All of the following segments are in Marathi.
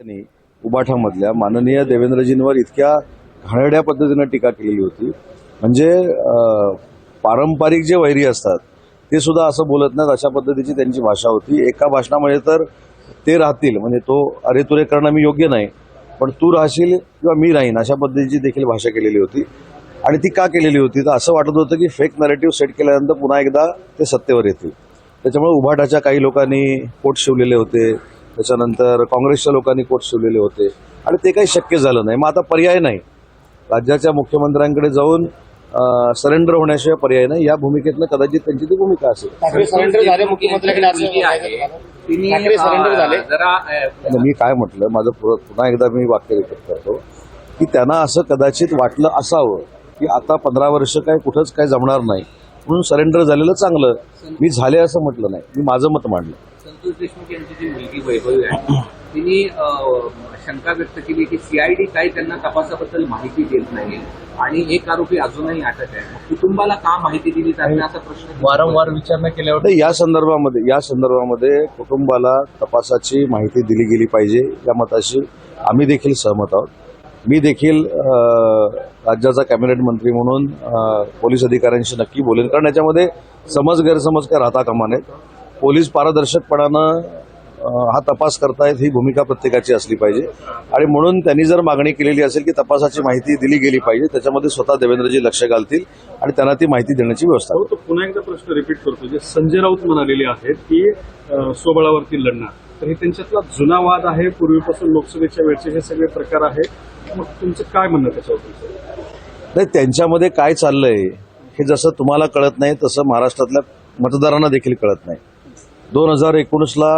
त्यांनी उबाठामधल्या माननीय देवेंद्रजींवर इतक्या घाणेड्या पद्धतीनं टीका केलेली होती. म्हणजे पारंपरिक जे वैरी असतात ते सुद्धा असं बोलत नाहीत. अशा पद्धतीची त्यांची भाषा होती. एका भाषणामध्ये तर ते राहतील. म्हणजे तो अरे तुरे करणं मी योग्य नाही पण तू राहशील किंवा मी राहीन अशा पद्धतीची देखील भाषा केलेली होती. आणि ती का केलेली होती? तर असं वाटत होतं की फेक नरेटिव्ह सेट केल्यानंतर पुन्हा एकदा ते सत्तेवर येतील. त्याच्यामुळे उभाटाच्या काही लोकांनी पोट शिवलेले होते. त्याच्यानंतर काँग्रेसच्या लोकांनी कोट शिवलेले होते. आणि ते काही शक्य झालं नाही. मग आता पर्याय नाही. राज्याच्या मुख्यमंत्र्यांकडे जाऊन सरेंडर होण्याशिवाय पर्याय नाही. या भूमिकेतनं कदाचित त्यांची ती भूमिका असेल. मी काय म्हटलं माझं पुन्हा एकदा मी वाक्य रिपीट करतो की त्यांना असं कदाचित वाटलं असावं की आता पंधरा वर्ष काय कुठंच काय जमणार नाही. म्हणून सरेंडर झालेलं चांगलं. मी झाले असं म्हटलं नाही. मी माझं मत मांडलं. संतोष देशमुख यांची जी मुलगी वैभवी आहे तिने शंका व्यक्त केली की सीआयडी काही त्यांना तपासाबद्दल माहिती देत नाही आणि एक आरोपी अजूनही अटक आहे. कुटुंबाला का माहिती दिली जात नाही असा प्रश्न वारंवार विचारणा केल्यावर या संदर्भामध्ये या संदर्भामध्ये कुटुंबाला तपासाची माहिती दिली गेली पाहिजे. या मताशी आम्ही देखील सहमत आहोत. मी देखील राज्याचा कॅबिनेट मंत्री म्हणून पोलीस अधिकाऱ्यांशी नक्की बोलेन. कारण याच्यामध्ये समज गैरसमज काय राहता कामा पोलीस पारदर्शकपणानं हा तपास करतायत ही भूमिका प्रत्येकाची असली पाहिजे. आणि म्हणून त्यांनी जर मागणी केलेली असेल की तपासाची माहिती दिली गेली पाहिजे त्याच्यामध्ये स्वतः देवेंद्रजी लक्ष घालतील आणि त्यांना ती माहिती देण्याची व्यवस्था हो तो पुन्हा एकदा प्रश्न रिपीट करतो. जे संजय राऊत म्हणालेले आहेत की स्वबळावरती लढणार. तर हे त्यांच्यातला जुना वाद आहे पूर्वीपासून लोकसभेच्या वेळचे हे सगळे प्रकार आहे मग तुमचं काय म्हणणं त्याच्यावर नाही त्यांच्यामध्ये काय चाललंय हे जसं तुम्हाला कळत नाही तसं महाराष्ट्रातल्या मतदारांना देखील कळत नाही. दोन हजार एकोणीसला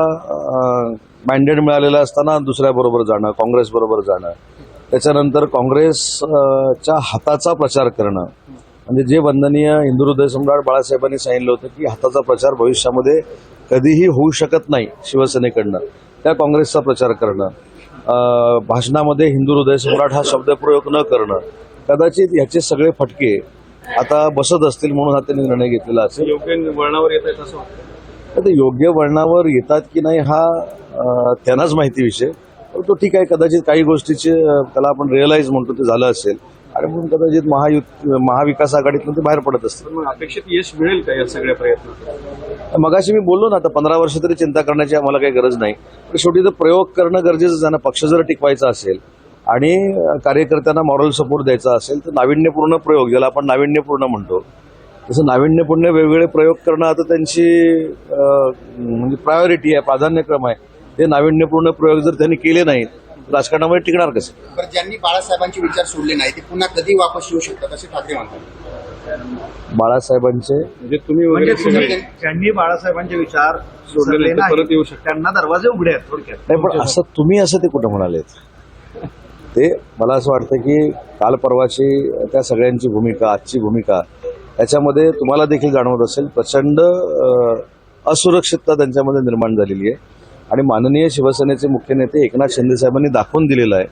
मॅन्डेट मिळालेलं असताना दुसऱ्याबरोबर जाणं काँग्रेसबरोबर जाणं. त्याच्यानंतर काँग्रेसच्या हाताचा प्रचार करणं. म्हणजे जे वंदनीय हिंदू हृदय सम्राट बाळासाहेबांनी सांगितलं होतं की हाताचा प्रचार भविष्यामध्ये कधीही होऊ शकत नाही शिवसेनेकडनं. त्या काँग्रेसचा प्रचार करणं. भाषणामध्ये हिंदू हृदय सम्राट हा शब्दप्रयोग न करणं. कदाचित याचे सगळे फटके आता बसत असतील म्हणून हा त्यांनी निर्णय घेतलेला असेल. योग्य वळणावर येत आहेत असं आता योग्य वळणावर येतात की नाही हा त्यांनाच माहिती विषय. परंतु ठीक आहे कदाचित काही गोष्टीचे त्याला आपण रिअलाइज म्हणतो ते झालं असेल. आणि म्हणून कदाचित महायुत महाविकास आघाडीतून ते बाहेर पडत असतील. तर मग अपेक्षित यश मिळेल का या सगळ्या प्रयत्नात मगाशी मी बोललो ना आता पंधरा वर्ष तरी चिंता करण्याची आम्हाला काही गरज नाही. पण शेवटी तर प्रयोग करणं गरजेचं आहे ना. पक्ष जर टिकवायचा असेल आणि कार्यकर्त्यांना मॉरल सपोर्ट द्यायचा असेल तर नाविन्यपूर्ण प्रयोग ज्याला आपण नाविन्यपूर्ण म्हणतो तसं नाविन्यपूर्ण वेगवेगळे प्रयोग करणं आता त्यांची म्हणजे प्रायोरिटी आहे प्राधान्यक्रम आहे. ते नाविन्यपूर्ण प्रयोग जर त्यांनी केले नाहीत तर राजकारणामध्ये टिकणार कसे? बरं ज्यांनी बाळासाहेबांचे विचार सोडले नाही ते पुन्हा कधी वापस येऊ शकतात असे ठाकरे म्हणतात. बाळासाहेबांचे? म्हणजे तुम्ही म्हणजे ज्यांनी बाळासाहेबांचे विचार सोडले सोडले नाही, ते परत येऊ शकतात. त्यांना दरवाजे उघडे आहेत थोडक्यात. नाही पण असं तुम्ही असं ते कुठं म्हणालेत? ते मला असं वाटतं की काल परवाची त्या सगळ्यांची भूमिका आजची भूमिका याच्यामध्ये तुम्हाला देखील जाणवत असेल प्रचंड असुरक्षितता त्यांच्यामध्ये निर्माण झालेली आहे. आणि माननीय शिवसेनेचे मुख्य नेते एकनाथ शिंदे साहेबांनी दाखवून दिलेलं आहे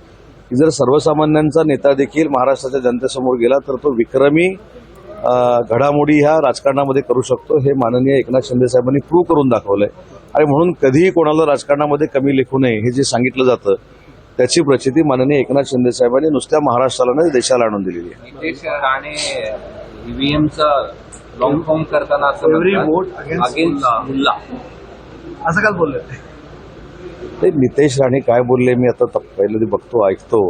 की जर सर्वसामान्यांचा नेता देखील महाराष्ट्राच्या जनतेसमोर गेला तर तो विक्रमी घडामोडी ह्या राजकारणामध्ये करू शकतो हे माननीय एकनाथ शिंदे साहेबांनी प्रूव्ह करून दाखवलंय. आणि म्हणून कधीही कोणाला राजकारणामध्ये कमी लेखू नये हे जे सांगितलं जातं त्याची प्रचिती माननीय एकनाथ शिंदे साहेबांनी नुसत्या महाराष्ट्राला नाही देशाला आणून दिलेली आहे. ईव्हीएमचं लॉंग फॉर्म करताना असं Every म्हणतात, vote against against मुल्ला. असं काय बोललं ते नितेश राणे काय बोलले मी आता त- पहिल्यांदा बघतो ऐकतो.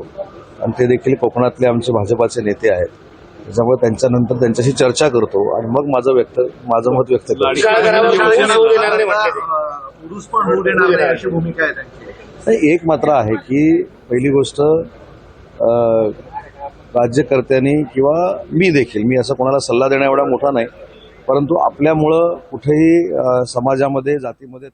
आणि ते देखील कोकणातले आमचे भाजपाचे नेते आहेत. त्याच्यामुळे त्यांच्यानंतर त्यांच्याशी चर्चा करतो आणि मग माझं व्यक्त माझं मत व्यक्त करतो. दुष्काळ घरावर पाऊस होऊ देणार नाही म्हटले ते. अं, उरूस पण होऊ देणार नाही अशी भूमिका आहे त्यांची. नाही, एक मात्र आहे की पहिली गोष्ट अं, राज्यकर्त्यांनी किंवा मी देखील मी असं कोणाला सल्ला देण्या एवढा मोठा नाही परंतु आपल्यामुळं कुठेही समाजामध्ये जातीमध्ये